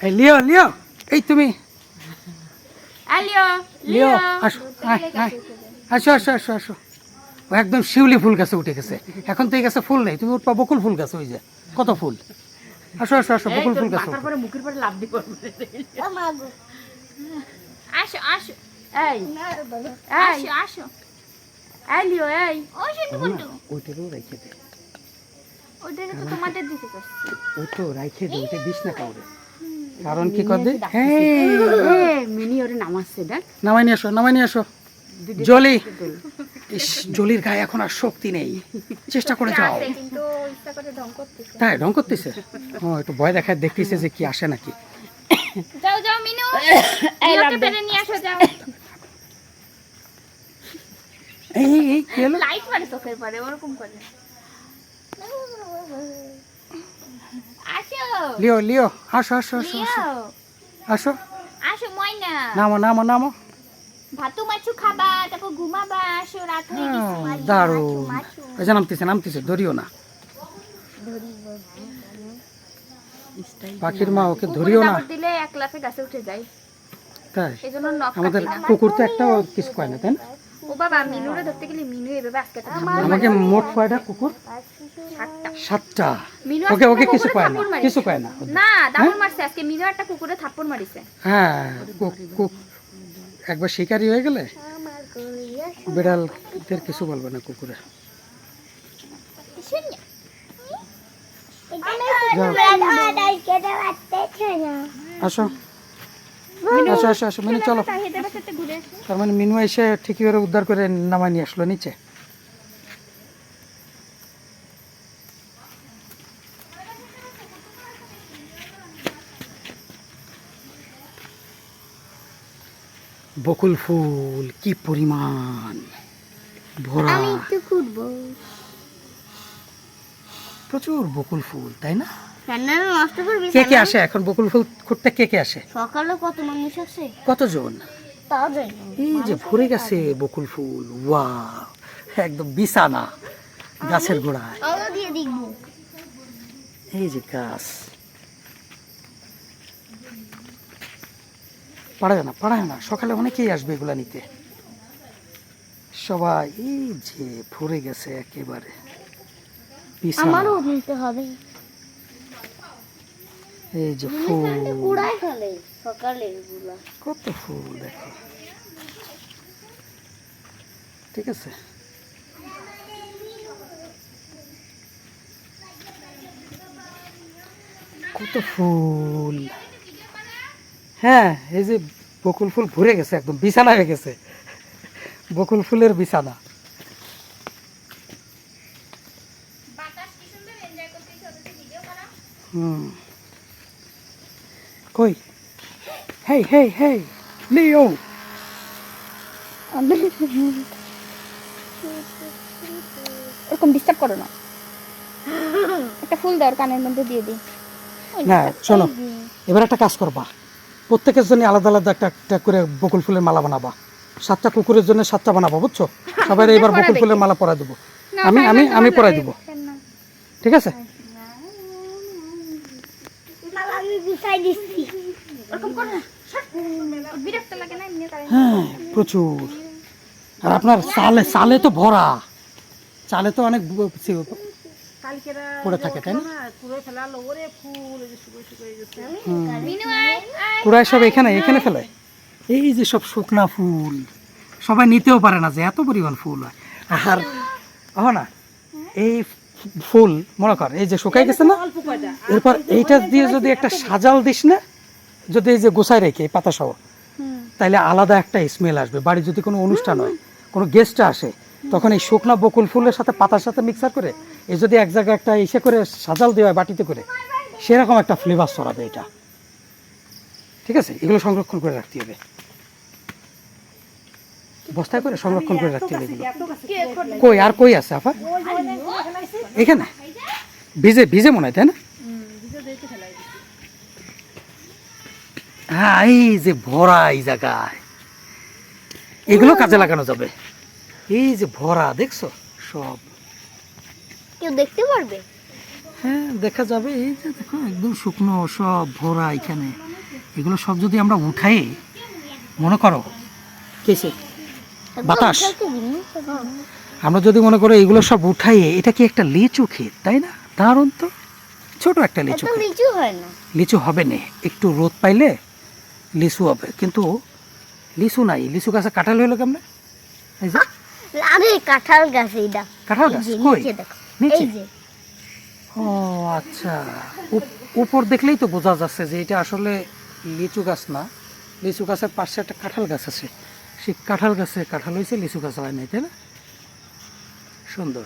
এই লিও লিও। এই তুমি। লিও আসো। আসো আসো আসো আসো। ও একদম শিউলি ফুল গাছে উঠে গেছে। এখন তো এই গাছে ফুল নেই। তুমি উঠবা বকুল ফুল গাছে ওই যে। কত ফুল? আসো আসো আসো বকুল ফুল গাছে তারপরে মুখের পরে লাভ দিব আসো আসো। এই। আসো আসো। আলিও এই। ওই শুধু বন্ধু ওইটারও রেখে দে। ওটা তো তোমাদের দিতে করছি। ওই তো রাইখে দে ওইটা দিস না কাউরে। কারণ কি কর দে? হ্যাঁ। মিনি ওরে নামাচ্ছে দেখ। নামাই নিয়ে আসো নামাই নিয়ে আসো। জলি। ইস জলির গায়ে এখন আর শক্তি নেই। চেষ্টা করে যাও। কিন্তু ইচ্ছা করে ঢং করতেছে। তাই ঢং করতেছে? ও একটু ভয় দেখায় দেখতেছে যে কি আসে নাকি। যাও যাও মিনু। নিয়ে আসো যাও। এই কি হলো? লাইট মারে চোখের পরে ওরকম করে। লিও লিও আসো আসো আসো আসো। আসো। আসো ময়না। নামো নামো নামো। ভাতু মাছু খাবা তারপর ঘুমাবা আসো রাত হয়ে গেছে দারুণ। যে নামতেছে নামতেছে ধরিও না। পাখির মা ওকে। ধরিও না। দিলে এক লাফে গাছে উঠে যায়। তাই। এই আমাদের। কুকুর তো একটাও কিছু কয় না তাই না? ও বাবা মিনুরে ধরতে গেলে মিনু এভাবে আজকে আমাকে মোট কয়টা কুকুর? সাতটা। সাতটা? মিনু ওকে ওকে কিছু কয় না কিছু কয় না। না দামড় মারছে আজকে মিনু একটা কুকুরে থাপ্পড় মারিছে। হ্যাঁ একবার শিকারি হয়ে গেলে বিড়ালদের কিছু বলবে না কুকুরে। আসো। আসো আসো আসো মিনু চলো। হেঁটে হেঁটে ঘুরে আসো। তার মানে মিনু এসে ঠিকই করে উদ্ধার করে নামায় নিয়ে আসলো নিচে। বকুল ফুল কি পরিমাণ ভরা। প্রচুর বকুল ফুল তাই না? রান্না নষ্ট করবি কে কে আসে এখন? বকুল ফুল খুঁজতে কে কে আসে? সকালে কত মানুষ আছে কতজন? তাও যাই এই যে ভরে গেছে বকুল ফুল ওয়া একদম বিছানা গাছের গোড়ায়। দিয়ে দেখব এই যে গাছ। পাড়ায় না পাড়ায় না সকালে অনেকেই আসবে এগুলা নিতে। সবাই এই যে ভরে গেছে একেবারে। বিছানা। নিতে হবে। এই যে ফুল। কুড়াই ফেলে সকালে গুলা কত ফুল দেখো। ঠিক আছে। কত ফুল। হ্যাঁ এই যে বকুল ফুল ভরে গেছে একদম বিছানা হয়ে গেছে। বকুল ফুলের বিছানা। হুম। কই? হেই হেই হেই লিও। এরকম ডিস্টার্ব করো না। একটা ফুল দেওয়ার কানের মধ্যে দিয়ে দিই। না শোনো এবার একটা কাজ করবা। প্রত্যেকের জন্য আলাদা আলাদা একটা একটা করে বকুল ফুলের মালা বানাবা। সাতটা কুকুরের জন্য সাতটা বানাবো বুঝছ? সবাই এবার বকুল ফুলের মালা পরাই দেবো। আমি আমি আমি পরাই দেবো। ঠিক আছে? হ্যাঁ প্রচুর। আর আপনার চালে চালে তো ভরা। চালে তো অনেক পড়ে থাকে তাই না? কুড়ায় সব এখানে এখানে ফেলে। এই যে সব শুকনা ফুল। সবাই নিতেও পারে না যে এত পরিমাণ ফুল হয়। আর ও না এই ফুল মনে কর এই যে শুকাই গেছে না? এরপর এইটা দিয়ে যদি একটা সাজাল দিস না যদি এই যে গোছায় রেখে এই পাতা সহ তাহলে আলাদা একটা স্মেল আসবে। বাড়ি যদি কোনো অনুষ্ঠান হয় কোনো গেস্ট আসে তখন এই শুকনো বকুল ফুলের সাথে পাতার সাথে মিক্সার করে এই যদি এক জায়গায় একটা ইসে করে সাজাল দেওয়া হয় বাটিতে করে সেরকম একটা ফ্লেভার ছড়াবে এটা। ঠিক আছে? এগুলো সংরক্ষণ করে রাখতে হবে। বস্তায় করে সংরক্ষণ করে রাখতে হবে কই? আর কই আছে আপা এখানে? ভিজে ভিজে মনে হয় তাই না? হ্যাঁ এই যে ভরা এই জায়গায়। এগুলো কাজে লাগানো যাবে। এই যে ভরা দেখছ? সব। কেউ দেখতে পারবে? হ্যাঁ দেখা যাবে। এই যে দেখো একদম শুকনো সব ভরা এখানে। এগুলো সব যদি আমরা উঠাই মনে করো কেসে বাতাস। আমরা যদি মনে করো এগুলো সব উঠাই এটা কি একটা লিচু ক্ষেত তাই না? দারুণ তো। ছোট একটা লিচু লিচু হয় না। লিচু হবে না। একটু রোদ পাইলে লিচু হবে। কিন্তু লিচু নাই। লিচু গাছে কাঁঠাল হইল কেমনে? এই যে। আরে কাঁঠাল গাছ এইটা কাঁঠাল গাছ? কই? নিচে ও আচ্ছা। উপ- উপর দেখলেই তো বোঝা যাচ্ছে যে এটা আসলে লিচু গাছ না। লিচু গাছের পাশে একটা কাঁঠাল গাছ আছে। সেই কাঁঠাল গাছে কাঁঠাল হয়েছে লিচু গাছ হয় নাই তাই না? সুন্দর।